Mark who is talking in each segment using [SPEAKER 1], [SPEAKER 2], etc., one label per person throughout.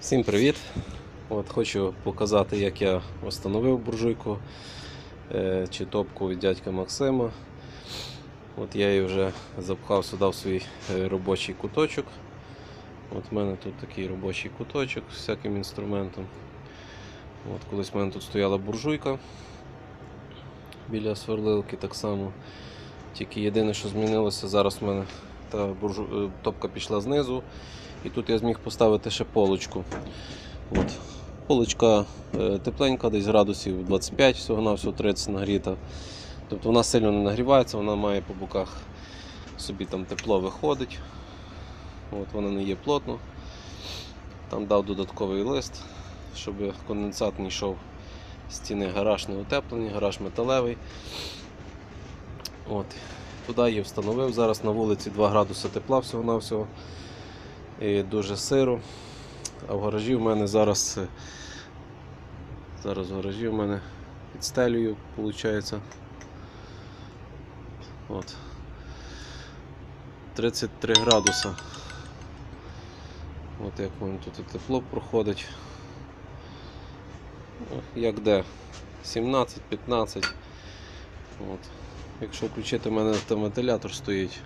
[SPEAKER 1] Всім привіт! От Хочу показати, як я встановив буржуйку е, чи топку від дядька Максима. От Я її вже запхав сюди в свій е, робочий куточок. От У мене тут такий робочий куточок з всяким інструментом. От Колись в мене тут стояла буржуйка біля сверлилки так само. Тільки єдине, що змінилося, зараз в мене та буржу... е, топка пішла знизу. І тут я зміг поставити ще полочку. От. Полочка е, тепленька, десь градусів 25, всього на всього 30 нагріта. Тобто вона сильно не нагрівається, вона має по боках собі там тепло виходить. От, Вона не є плотно. Там дав додатковий лист, щоб конденсат не йшов стіни гараж не утеплений, гараж металевий. От. Туди її встановив. Зараз на вулиці 2 градуси тепла всього-навсього і дуже сиро. А в гаражі в мене зараз е, зараз в гаражі в мене під стелею виходить. От. 33 градуса. От як в мене тут і тепло проходить. Як де? 17-15. Якщо включити, у мене там вентилятор стоїть.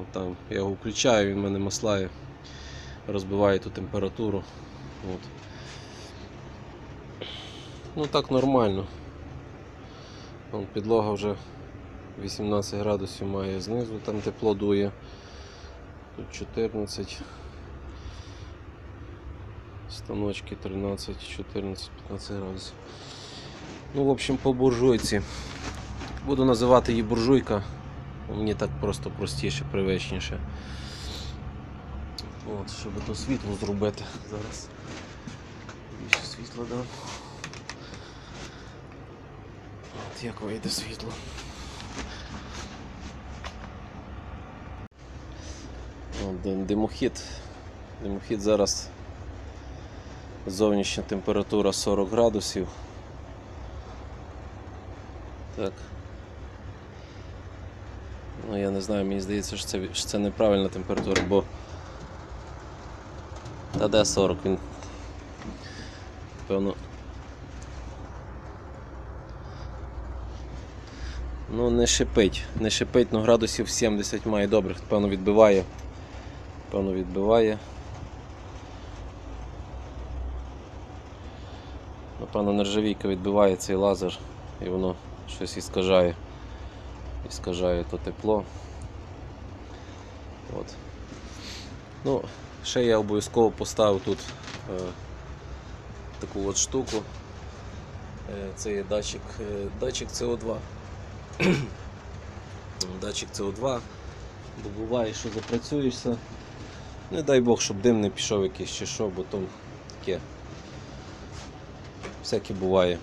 [SPEAKER 1] От там, я його включаю, він мене маслає, розбиває ту температуру. От. Ну так нормально. Вон, підлога вже 18 градусів має знизу, там тепло дує. Тут 14. Станочки 13, 14, 15 градусів. Ну, в общем, по буржуйці. Буду називати її буржуйка. Мені так просто простіше, привичніше. От, щоб то світло зробити зараз. Більше світла дам. От як вийде світло. От, димохід. Димохід зараз зовнішня температура 40 градусів. Так. Ну, я не знаю, мені здається, що це, що це неправильна температура, бо. Та де 40 він. Певно. Ну, не шипить. Не шипить, ну градусів 70 має добрих, певно відбиває. Певно відбиває. Напевно, нержавійка відбиває цей лазер і воно щось іскажає. Іскажає то тепло. От. Ну, ще я обов'язково поставив тут е, таку от штуку. Е, це є датчик, е, датчик CO2. датчик CO2, бо буває, що запрацюєшся. Не дай Бог, щоб дим не пішов якийсь чи що, бо то таке. Всяке буває.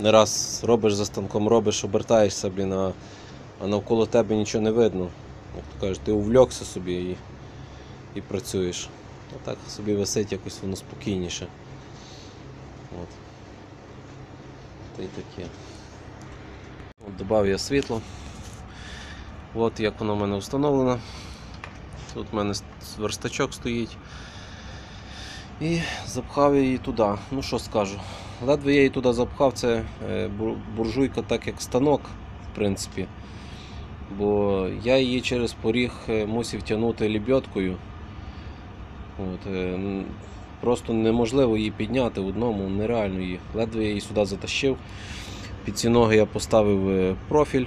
[SPEAKER 1] Не раз робиш за станком, робиш, обертаєшся, блін, а, а навколо тебе нічого не видно. Як то кажуть, ти увлекся собі і, і працюєш. А так собі висить якось воно спокійніше. От. Та й таке. От Добав я світло. От як воно в мене встановлено. Тут в мене верстачок стоїть. І запхав я її туди. Ну що скажу. Ледве я її туди запхав, це е, буржуйка так як станок, в принципі. Бо я її через поріг е, мусив тягнути лебедкою. От, е, просто неможливо її підняти в одному, нереально її. Ледве я її сюди затащив. Під ці ноги я поставив е, профіль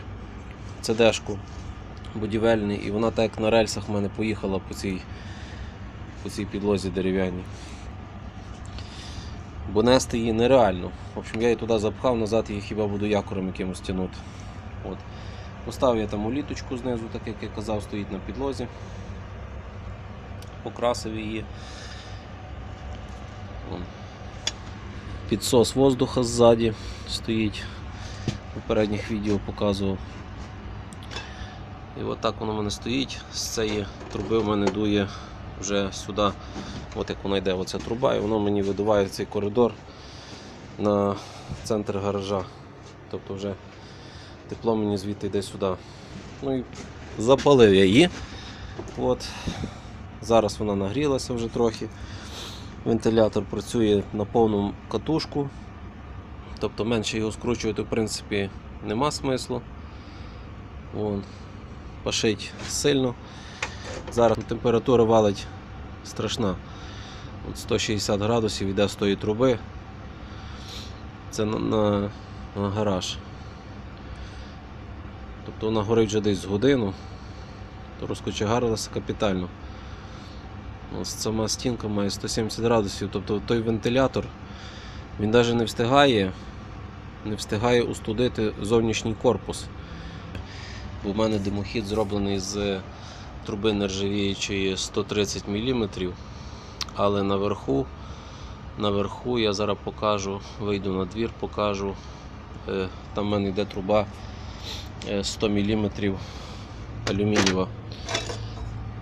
[SPEAKER 1] CD-шку будівельний, і вона так на рельсах в мене поїхала по цій, по цій підлозі дерев'яній. Бо нести її нереально. В общем, я її туди запхав, назад її хіба буду якором якимось тягнути. От. Поставив я там уліточку знизу, так як я казав, стоїть на підлозі. Покрасив її. Підсос воздуха ззаді стоїть. Попередніх відео показував. І от так воно в мене стоїть. З цієї труби в мене дує вже сюди, от як воно йде, оця труба, і воно мені видуває цей коридор на центр гаража. Тобто вже тепло мені звідти йде сюди. Ну і запалив я її. От. Зараз вона нагрілася вже трохи. Вентилятор працює на повну катушку, тобто менше його скручувати в принципі нема смислу. Вон, пашить сильно. Зараз температура валить страшна. От 160 градусів йде з тої труби. Це на, на, на гараж. Тобто вона горить вже десь годину, то розкочегарилася капітально. Ось сама стінка має 170 градусів, тобто той вентилятор він навіть не встигає, не встигає устудити зовнішній корпус. Бо в мене димохід зроблений з труби нержавіючої 130 мм, але наверху, наверху я зараз покажу, вийду на двір, покажу. Е, Там в мене йде труба 100 мм алюмінієва.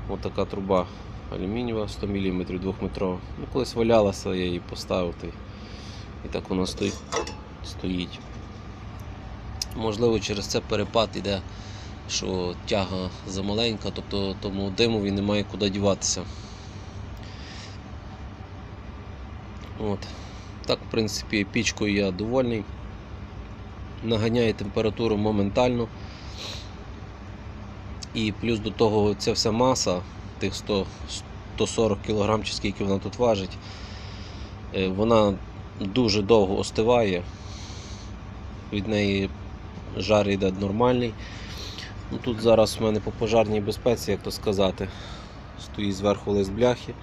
[SPEAKER 1] Ось така труба алюмінієва 100 мм 2-метрова. Ну, колись валялася, я її поставив і так вона стоїть. Можливо, через це перепад іде, що тяга замаленька, тобто тому димові немає куди діватися. От. Так, в принципі, пічкою я довольний. Наганяє температуру моментально. І плюс до того ця вся маса, тих 100, 140 кг чи скільки вона тут важить, е, вона дуже довго остиває. Від неї жар йде нормальний. Ну, тут зараз в мене по пожарній безпеці, як то сказати, стоїть зверху лист бляхи.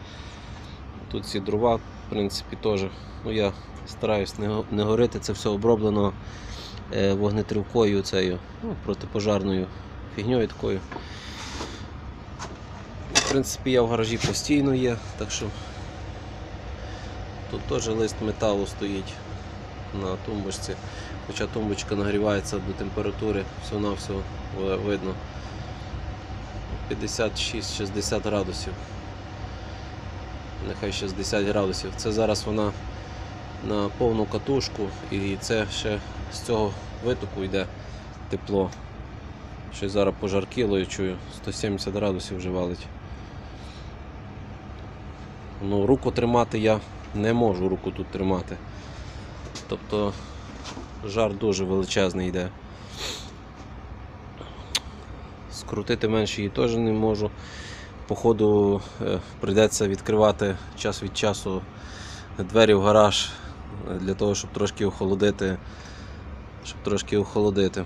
[SPEAKER 1] Тут ці дрова, в принципі, теж. Ну, я стараюсь не, горити, це все оброблено вогнетривкою, цією, ну, протипожарною фігньою такою. В принципі, я в гаражі постійно є, так що тут теж лист металу стоїть на тумбочці. Хоча тумбочка нагрівається до температури всього-навсього ви- видно 56-60 градусів. Нехай 60 градусів. Це зараз вона на повну катушку і це ще з цього витоку йде тепло. Щось зараз пожаркіло, я чую, 170 градусів вже валить. Ну, руку тримати я не можу руку тут тримати. Тобто жар дуже величезний йде. Скрутити менше її теж не можу. Походу е, прийдеться відкривати час від часу двері в гараж для того, щоб трошки охолодити. Щоб трошки охолодити.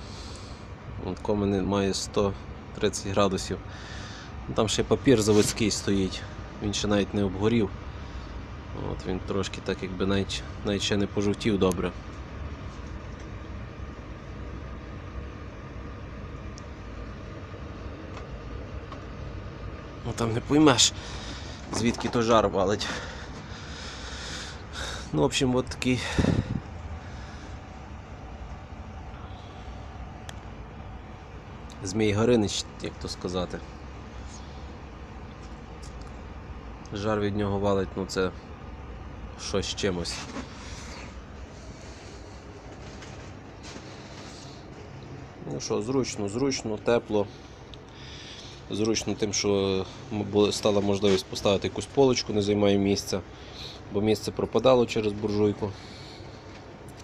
[SPEAKER 1] От Комен має 130 градусів. Ну, Там ще папір заводський стоїть, він ще навіть не обгорів. От Він трошки так якби навіть, навіть ще не пожовтів добре. Ну там не поймеш, звідки то жар валить. Ну, в общем, от такий. Змій Горинич, як то сказати. Жар від нього валить, ну це щось чимось. Ну що, зручно, зручно, тепло. Зручно тим, що стала можливість поставити якусь полочку, не займає місця, бо місце пропадало через буржуйку.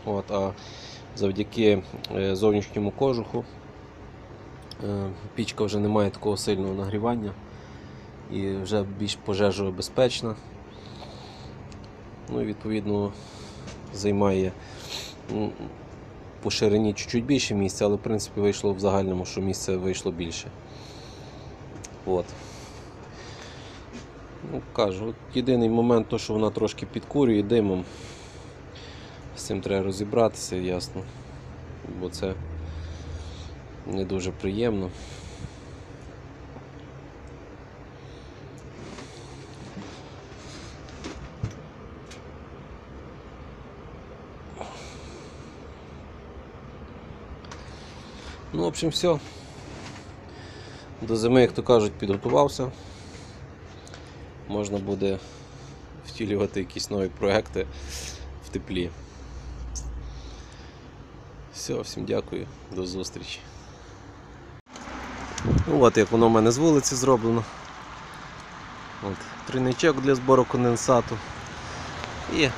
[SPEAKER 1] От, а завдяки е, зовнішньому кожуху пічка вже не має такого сильного нагрівання і вже більш пожежобезпечна. Ну і відповідно займає м, по ширині чуть-чуть більше місця, але в принципі вийшло в загальному, що місце вийшло більше. От. Ну, кажу, от єдиний момент, то, що вона трошки підкурює димом. З цим треба розібратися, ясно. Бо це не дуже приємно. Ну, в общем, все. До зими, як то кажуть, підготувався. Можна буде втілювати якісь нові проекти в теплі. Все, всім дякую, до зустрічі. Ну, от як воно в мене з вулиці зроблено. От, трійничок для збору конденсату. І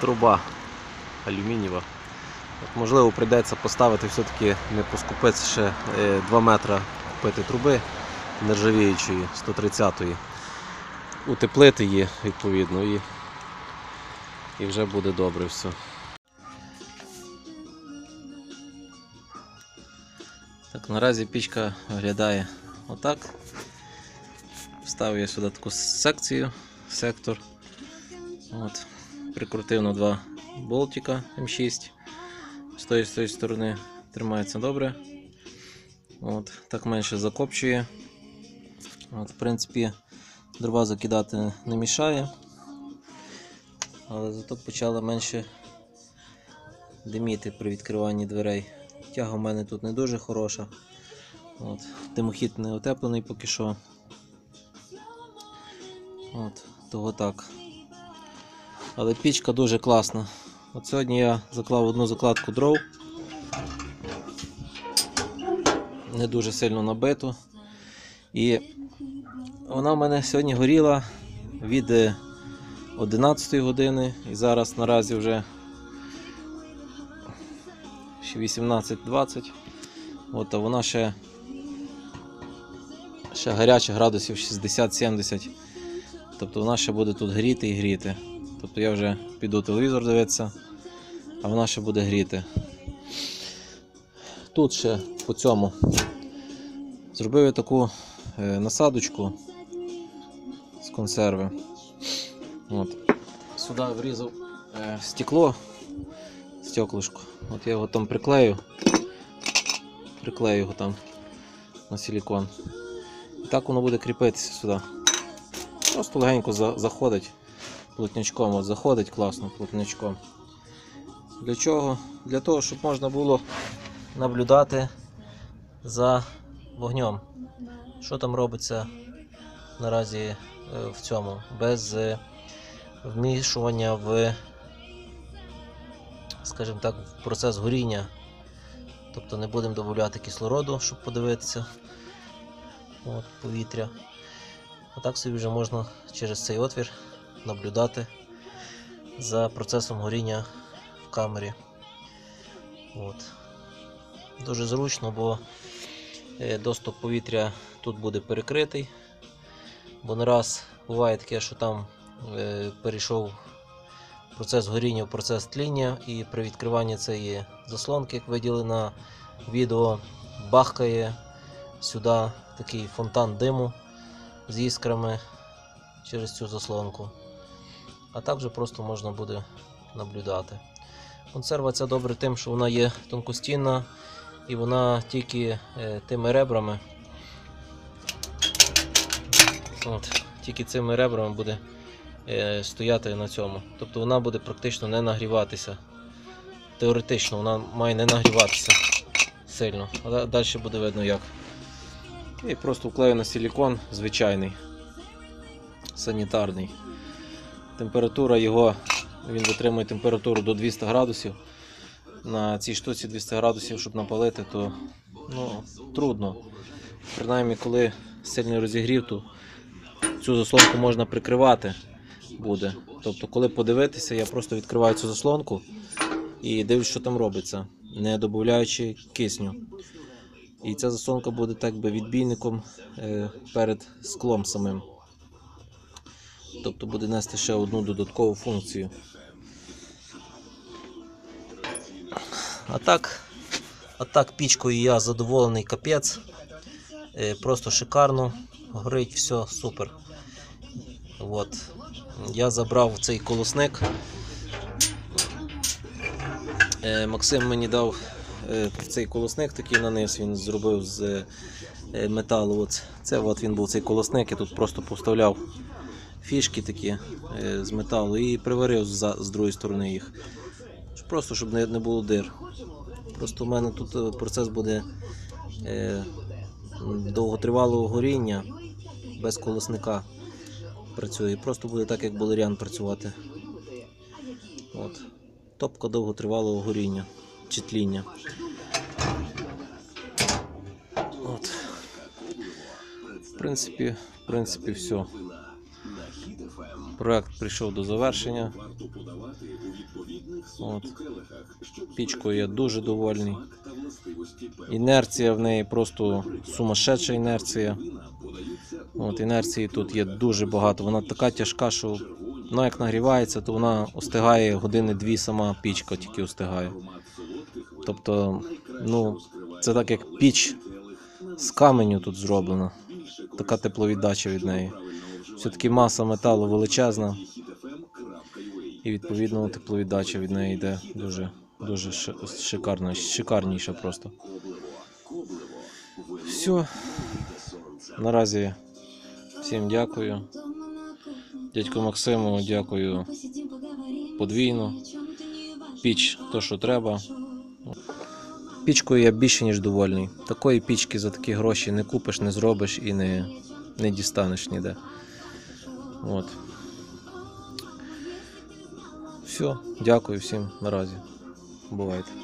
[SPEAKER 1] труба алюмінієва. От, можливо, прийдеться поставити все-таки не поскупитися ще 2 метри купити труби нержавіючої 130-ї. Утеплити її відповідно і, і вже буде добре все. Так, наразі пічка виглядає отак. Вставив я сюди таку секцію, сектор. От. Прикрутив на два болтика М6. З тої з тої сторони тримається добре. От. Так менше закопчує. От, в принципі, дрова закидати не мішає. Але зато почала менше диміти при відкриванні дверей. Тяга в мене тут не дуже хороша. От. Димохід не утеплений поки що. От, того так. Але пічка дуже класна. От сьогодні я заклав одну закладку дров. Не дуже сильно набиту. І вона в мене сьогодні горіла від е, 11 години і зараз наразі вже 18-20. От, а вона ще, ще гаряча градусів 60-70. Тобто вона ще буде тут гріти і гріти. Тобто я вже піду телевізор дивитися, а вона ще буде гріти. Тут ще по цьому зробив я таку е, насадочку з консерви. От. Сюди врізав е, стекло, стеклишко. От я його там приклею, приклею його там на силікон. І так воно буде кріпитися сюди. Просто легенько за- заходить плотнячком, от заходить класно плотнячком. Для чого? Для того, щоб можна було наблюдати за вогнем. Що там робиться наразі е, в цьому, без е, вмішування в, скажімо так, в процес горіння. Тобто не будемо додати кислороду, щоб подивитися от, повітря. А так собі вже можна через цей отвір наблюдати за процесом горіння в камері. От. Дуже зручно, бо е, доступ повітря тут буде перекритий. Бо не раз буває таке, що там е, перейшов процес горіння процес тління, і при відкриванні цієї заслонки, як виділи на відео, бахкає сюди такий фонтан диму з іскрами через цю заслонку. А так вже просто можна буде наблюдати. Консерва ця добре тим, що вона є тонкостінна і вона тільки е, тими ребрами. От, тільки цими ребрами буде стояти на цьому. Тобто вона буде практично не нагріватися. Теоретично вона має не нагріватися сильно. Але далі буде видно як. І просто вклею на силікон звичайний, санітарний. Температура його, він витримує температуру до 200 градусів. На цій штуці 200 градусів, щоб напалити, то ну, трудно. Принаймні, коли сильний розігрів, то цю заслонку можна прикривати буде. Тобто, коли подивитися, я просто відкриваю цю заслонку і дивлюсь, що там робиться, не додаючи кисню. І ця заслонка буде так би відбійником е, перед склом самим. Тобто буде нести ще одну додаткову функцію. А так, а так пічкою я задоволений капець. Е, Просто шикарно. Горить все супер. От. Я забрав цей колосник. Е, Максим мені дав е, цей колосник такий на низ, він зробив з е, металу. Це от він був цей колосник, я тут просто поставляв фішки такі з металу і приварив з, з другої сторони їх. Просто щоб не, було дир. Просто у мене тут процес буде довготривалого горіння без колосника працює. Просто буде так, як балеріан працювати. От. Топка довготривалого горіння чи тління. От. В принципі, в принципі, все. Проект прийшов до завершення. От. Пічкою я дуже довольний. Інерція в неї просто сумасшедша інерція. От, інерції тут є дуже багато. Вона така тяжка, що вона як нагрівається, то вона остигає години дві сама пічка тільки остигає. Тобто, ну, це так як піч з каменю тут зроблена. Така тепловіддача від неї. Все-таки маса металу величезна. І відповідно тепловіддача від неї йде дуже, дуже шикарно, шикарніша просто. Все. Наразі всім дякую. Дядьку Максиму дякую подвійно. Піч то, що треба. Пічкою я більше ніж довольний. Такої пічки за такі гроші не купиш, не зробиш і не, не дістанеш ніде. От. Все, дякую всім наразі. Бувайте.